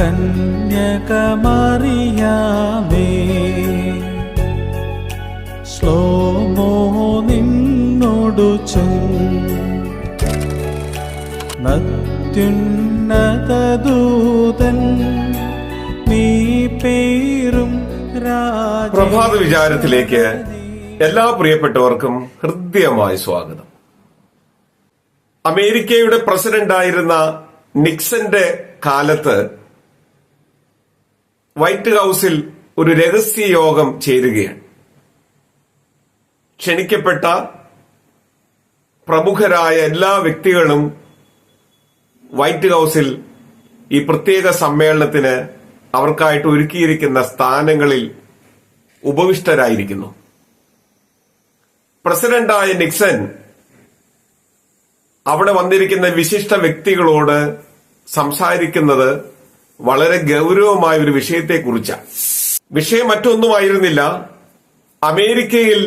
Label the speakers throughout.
Speaker 1: കന്യകമറിയാമേ. ശ്ലോമോ നിന്നോടു നത്യുന്നതദൂതൻ നീ പേരും
Speaker 2: പ്രഭാത വിചാരത്തിലേക്ക് എല്ലാ പ്രിയപ്പെട്ടവർക്കും ഹൃദ്യമായ സ്വാഗതം. അമേരിക്കയുടെ പ്രസിഡന്റായിരുന്ന നിക്സന്റെ കാലത്ത് വൈറ്റ് ഹൌസിൽ ഒരു രഹസ്യ യോഗം ചേരുകയാണ്. ക്ഷണിക്കപ്പെട്ട പ്രമുഖരായ എല്ലാ വ്യക്തികളും വൈറ്റ് ഹൌസിൽ ഈ പ്രത്യേക സമ്മേളനത്തിന് അവർക്കായിട്ട് ഒരുക്കിയിരിക്കുന്ന സ്ഥാനങ്ങളിൽ ഉപവിഷ്ടരായിരിക്കുന്നു. പ്രസിഡന്റായ നിക്സൺ അവിടെ വന്നിരിക്കുന്ന വിശിഷ്ട വ്യക്തികളോട് സംസാരിക്കുന്നത് വളരെ ഗൗരവമായ ഒരു വിഷയത്തെക്കുറിച്ചാണ് വിഷയം മറ്റൊന്നുമായിരുന്നില്ല. അമേരിക്കയിൽ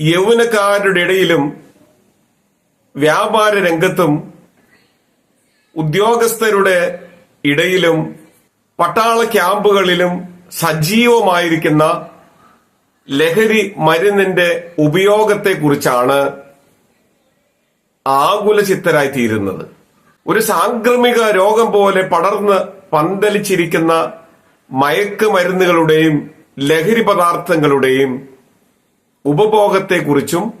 Speaker 2: യൗവനക്കാരുടെ ഇടയിലും വ്യാപാര രംഗത്തും ഉദ്യോഗസ്ഥരുടെ ഇടയിലും പട്ടാള ക്യാമ്പുകളിലും സജീവമായിരിക്കുന്ന ലഹരി മരുന്നിന്റെ ഉപയോഗത്തെക്കുറിച്ചാണ് ആകുലചിത്തരായി തീരുന്നത്. ഒരു സാംക്രമിക രോഗം പോലെ പടർന്ന് പന്തലിച്ചിരിക്കുന്ന മയക്കുമരുന്നുകളുടെയും ലഹരി പദാർത്ഥങ്ങളുടെയും ഉപഭോഗത്തെക്കുറിച്ചും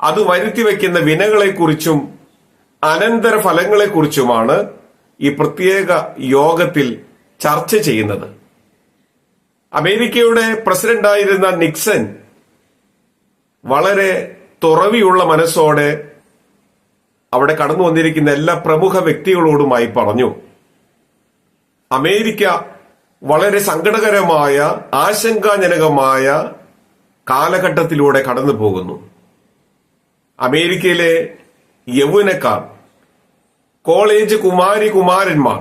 Speaker 2: അത് വരുത്തിവെക്കുന്ന വിനകളെക്കുറിച്ചും അനന്തര ഫലങ്ങളെക്കുറിച്ചുമാണ് ഈ പ്രത്യേക യോഗത്തിൽ ചർച്ച ചെയ്യുന്നത്. അമേരിക്കയുടെ പ്രസിഡന്റായിരുന്ന നിക്സൺ വളരെ തുറവിയുള്ള മനസ്സോടെ അവിടെ കടന്നു വന്നിരിക്കുന്ന എല്ലാ പ്രമുഖ വ്യക്തികളോടുമായി പറഞ്ഞു. അമേരിക്ക വളരെ സങ്കടകരമായ ആശങ്കാജനകമായ കാലഘട്ടത്തിലൂടെ കടന്നു പോകുന്നു അമേരിക്കയിലെ യൗവനക്കാർ കോളേജ് കുമാരി കുമാരന്മാർ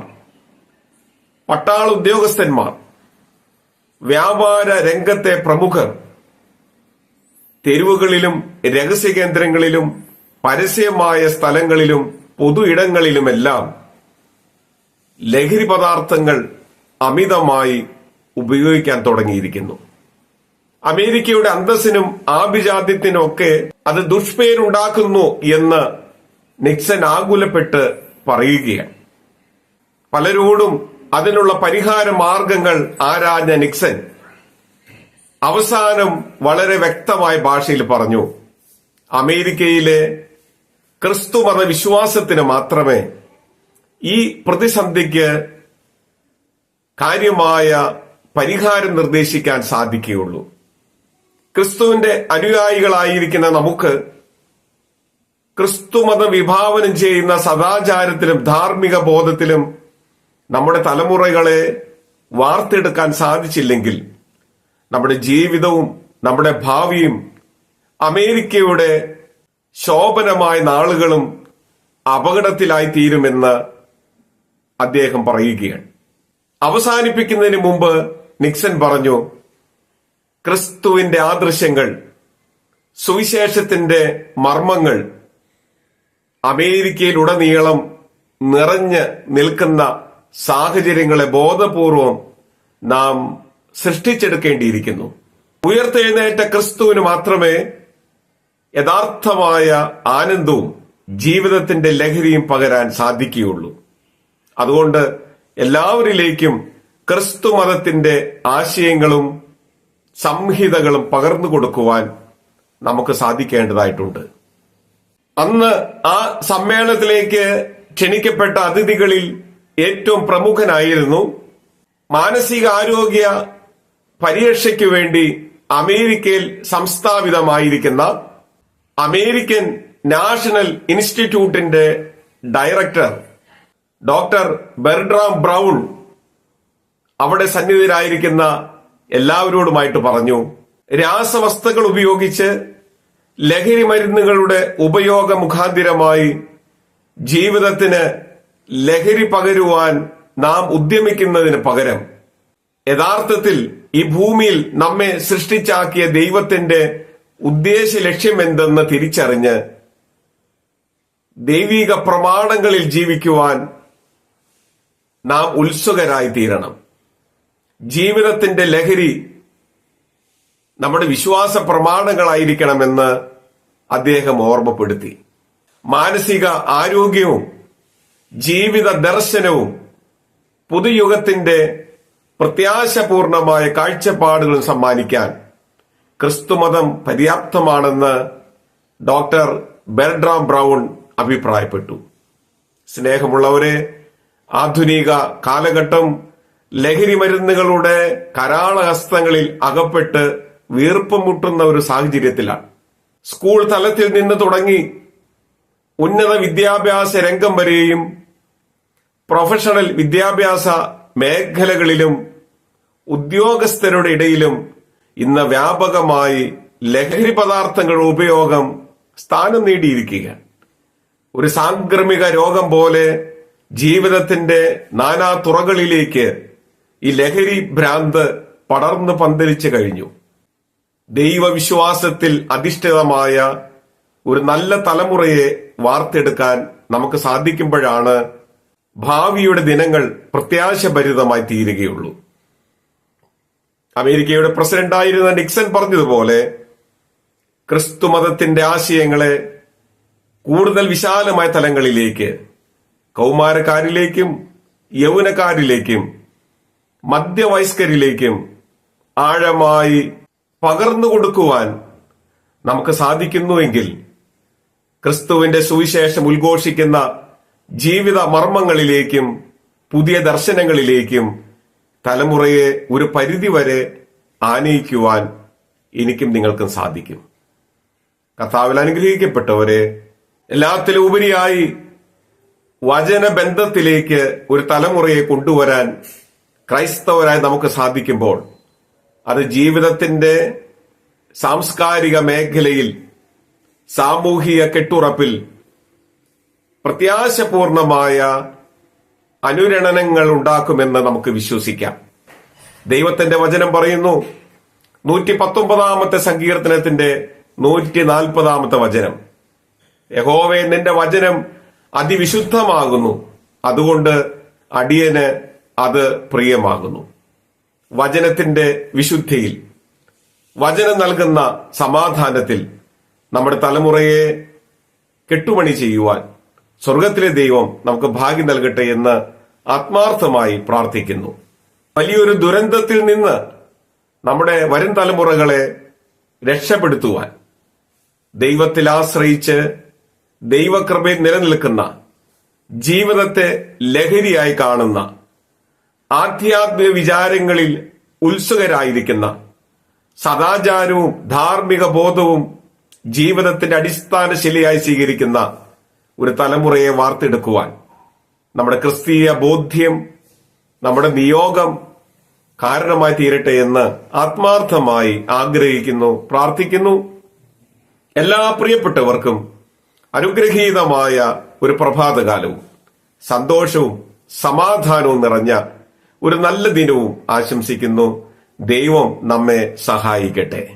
Speaker 2: പട്ടാള ഉദ്യോഗസ്ഥന്മാർ വ്യാപാര രംഗത്തെ പ്രമുഖർ തെരുവുകളിലും രഹസ്യ കേന്ദ്രങ്ങളിലും പരസ്യമായ സ്ഥലങ്ങളിലും പൊതു ഇടങ്ങളിലുമെല്ലാം ലഹരി പദാർത്ഥങ്ങൾ അമിതമായി ഉപയോഗിക്കാൻ തുടങ്ങിയിരിക്കുന്നു. അമേരിക്കയുടെ അന്തസ്സിനും ആഭിജാത്യത്തിനും ഒക്കെ അത് ദുഷ്പേരുണ്ടാക്കുന്നു എന്ന് നിക്സൻ ആകുലപ്പെട്ട് പറയുകയാണ്. പലരോടും അതിനുള്ള പരിഹാര മാർഗങ്ങൾ ആരാഞ്ഞ നിക്സൻ അവസാനം വളരെ വ്യക്തമായ ഭാഷയിൽ പറഞ്ഞു അമേരിക്കയിലെ ക്രിസ്തുമത വിശ്വാസത്തിന് മാത്രമേ ഈ പ്രതിസന്ധിക്ക് കാര്യമായ പരിഹാരം നിർദ്ദേശിക്കാൻ സാധിക്കുകയുള്ളൂ. ക്രിസ്തുവിന്റെ അനുയായികളായിരിക്കുന്ന നമുക്ക് ക്രിസ്തുമതം വിഭാവനം ചെയ്യുന്ന സദാചാരത്തിലും ധാർമ്മിക ബോധത്തിലും നമ്മുടെ തലമുറകളെ വാർത്തെടുക്കാൻ സാധിച്ചില്ലെങ്കിൽ നമ്മുടെ ജീവിതവും നമ്മുടെ ഭാവിയും അമേരിക്കയുടെ ശോഭനമായ നാളുകളും അപകടത്തിലായി തീരുമെന്ന് അദ്ദേഹം പറയുകയാണ്. അവസാനിപ്പിക്കുന്നതിന് മുമ്പ് നിക്സൺ പറഞ്ഞു ക്രിസ്തുവിന്റെ ആദൃശ്യങ്ങൾ സുവിശേഷത്തിന്റെ മർമ്മങ്ങൾ അമേരിക്കയിലുടനീളം നിറഞ്ഞ് നിൽക്കുന്ന സാഹചര്യങ്ങളെ ബോധപൂർവം നാം സൃഷ്ടിച്ചെടുക്കേണ്ടിയിരിക്കുന്നു. ഉയർത്തെഴുന്നേറ്റ ക്രിസ്തുവിന് മാത്രമേ യഥാർത്ഥമായ ആനന്ദവും ജീവിതത്തിന്റെ ലഹരിയും പകരാൻ സാധിക്കുകയുള്ളൂ. അതുകൊണ്ട് എല്ലാവരിലേക്കും ക്രിസ്തു മതത്തിന്റെ ആശയങ്ങളും സംഹിതകളും പകർന്നു കൊടുക്കുവാൻ നമുക്ക് സാധിക്കേണ്ടതായിട്ടുണ്ട്. അന്ന് ആ സമ്മേളനത്തിലേക്ക് ക്ഷണിക്കപ്പെട്ട അതിഥികളിൽ ഏറ്റവും പ്രമുഖനായിരുന്നു മാനസിക ആരോഗ്യ പരീക്ഷയ്ക്ക് വേണ്ടി അമേരിക്കയിൽ സംസ്ഥാപിതമായിരിക്കുന്ന അമേരിക്കൻ നാഷണൽ ഇൻസ്റ്റിറ്റ്യൂട്ടിന്റെ ഡയറക്ടർ ഡോക്ടർ ബെർഡ്രാം ബ്രൗൺ അവിടെ സന്നിധിരായിരിക്കുന്ന എല്ലാവരോടുമായിട്ട് പറഞ്ഞു രാസവസ്തുക്കൾ ഉപയോഗിച്ച് ലഹരി മരുന്നുകളുടെ ഉപയോഗ മുഖാന്തിരമായി ജീവിതത്തിന് ലഹരി പകരുവാൻ നാം ഉദ്യമിക്കുന്നതിന് പകരം യഥാർത്ഥത്തിൽ ഈ ഭൂമിയിൽ നമ്മെ സൃഷ്ടിച്ചാക്കിയ ദൈവത്തിന്റെ ഉദ്ദേശ ലക്ഷ്യം ലക്ഷ്യമെന്തെന്ന് തിരിച്ചറിഞ്ഞ് ദൈവിക പ്രമാണങ്ങളിൽ ജീവിക്കുവാൻ നാം ഉത്സുകരായി തീരണം. ജീവിതത്തിന്റെ ലഹരി നമ്മുടെ വിശ്വാസ പ്രമാണങ്ങളായിരിക്കണമെന്ന് അദ്ദേഹം ഓർമ്മപ്പെടുത്തി. മാനസിക ആരോഗ്യവും ജീവിത ദർശനവും പുതുയുഗത്തിന്റെ പ്രത്യാശപൂർണമായ കാഴ്ചപ്പാടുകളും സമ്മാനിക്കാൻ ക്രിസ്തുമതം പര്യാപ്തമാണെന്ന് ഡോക്ടർ ബെർഡ്രാം ബ്രൗൺ അഭിപ്രായപ്പെട്ടു. സ്നേഹമുള്ളവരെ ആധുനിക കാലഘട്ടം ലഹരി മരുന്നുകളുടെ കരാളഹസ്തങ്ങളിൽ അകപ്പെട്ട് വീർപ്പം മുട്ടുന്ന ഒരു സാഹചര്യത്തിലാണ്. സ്കൂൾ തലത്തിൽ നിന്ന് തുടങ്ങി ഉന്നത വിദ്യാഭ്യാസ രംഗം വരെയും പ്രൊഫഷണൽ വിദ്യാഭ്യാസ മേഖലകളിലും ഉദ്യോഗസ്ഥരുടെ ഇടയിലും ഇന്ന് വ്യാപകമായി ലഹരി പദാർത്ഥങ്ങളുടെ ഉപയോഗം സ്ഥാനം നേടിയിരിക്കുകയാണ്. ഒരു സാംക്രമിക രോഗം പോലെ ജീവിതത്തിന്റെ നാനാ തുറകളിലേക്ക് ഈ ലഹരി ഭ്രാന്ത് പടർന്നു പന്തലിച്ചു കഴിഞ്ഞു. ദൈവവിശ്വാസത്തിൽ അധിഷ്ഠിതമായ ഒരു നല്ല തലമുറയെ വാർത്തെടുക്കാൻ നമുക്ക് സാധിക്കുമ്പോഴാണ് ഭാവിയുടെ ദിനങ്ങൾ പ്രത്യാശഭരിതമായി തീരുകയുള്ളൂ. അമേരിക്കയുടെ പ്രസിഡന്റായിരുന്ന നിക്സൺ പറഞ്ഞതുപോലെ ക്രിസ്തുമതത്തിന്റെ ആശയങ്ങളെ കൂടുതൽ വിശാലമായ തലങ്ങളിലേക്ക് കൗമാരക്കാരിലേക്കും യൗവനക്കാരിലേക്കും മധ്യവയസ്കരിലേക്കും ആഴമായി പകർന്നു കൊടുക്കുവാൻ നമുക്ക് സാധിക്കുന്നുവെങ്കിൽ ക്രിസ്തുവിന്റെ സുവിശേഷം ഉദ്ഘോഷിക്കുന്ന ജീവിത മർമ്മങ്ങളിലേക്കും പുതിയ ദർശനങ്ങളിലേക്കും തലമുറയെ ഒരു പരിധിവരെ ആനയിക്കുവാൻ എനിക്കും നിങ്ങൾക്കും സാധിക്കും. കർത്താവിൽ അനുഗ്രഹിക്കപ്പെട്ടവരെ എല്ലാത്തിലും ഉപരിയായി വചനബന്ധത്തിലേക്ക് ഒരു തലമുറയെ കൊണ്ടുവരാൻ ക്രൈസ്തവരായി നമുക്ക് സാധിക്കുമ്പോൾ അത് ജീവിതത്തിന്റെ സാംസ്കാരിക മേഖലയിൽ സാമൂഹിക കെട്ടുറപ്പിൽ പ്രത്യാശപൂർണമായ അനുരണനങ്ങൾ ഉണ്ടാക്കുമെന്ന് നമുക്ക് വിശ്വസിക്കാം. ദൈവത്തിന്റെ വചനം പറയുന്നു നൂറ്റി പത്തൊമ്പതാമത്തെ സങ്കീർത്തനത്തിന്റെ നൂറ്റി നാൽപ്പതാമത്തെ വചനം. യഹോവേ നിന്റെ വചനം അതിവിശുദ്ധമാകുന്നു. അതുകൊണ്ട് അടിയന് അത് പ്രിയമാകുന്നു. വചനത്തിന്റെ വിശുദ്ധിയിൽ വചനം നൽകുന്ന സമാധാനത്തിൽ നമ്മുടെ തലമുറയെ കെട്ടുപണി ചെയ്യുവാൻ സ്വർഗത്തിലെ ദൈവം നമുക്ക് ഭാഗ്യം നൽകട്ടെ എന്ന് ആത്മാർത്ഥമായി പ്രാർത്ഥിക്കുന്നു. വലിയൊരു ദുരന്തത്തിൽ നിന്ന് നമ്മുടെ വരും തലമുറകളെ രക്ഷപ്പെടുത്തുവാൻ ദൈവത്തിൽ ആശ്രയിച്ച് ദൈവകൃപയിൽ നിലനിൽക്കുന്ന ജീവിതത്തെ ലഹരിയായി കാണുന്ന ആധ്യാത്മിക വിചാരങ്ങളിൽ ഉത്സുകരായിരിക്കുന്ന സദാചാരവും ധാർമ്മിക ബോധവും ജീവിതത്തിന്റെ അടിസ്ഥാന ശിലയായി സ്വീകരിക്കുന്ന ഒരു തലമുറയെ വാർത്തെടുക്കുവാൻ നമ്മുടെ ക്രിസ്തീയ ബോധ്യം നമ്മുടെ നിയോഗം കാരണമായി തീരട്ടെ എന്ന് ആത്മാർത്ഥമായി ആഗ്രഹിക്കുന്നു പ്രാർത്ഥിക്കുന്നു. എല്ലാ പ്രിയപ്പെട്ടവർക്കും അനുഗ്രഹീതമായ ഒരു പ്രഭാതകാലവും സന്തോഷവും സമാധാനവും നിറഞ്ഞ ഒരു നല്ല ദിനവും ആശംസിക്കുന്നു. ദൈവം നമ്മെ സഹായിക്കട്ടെ.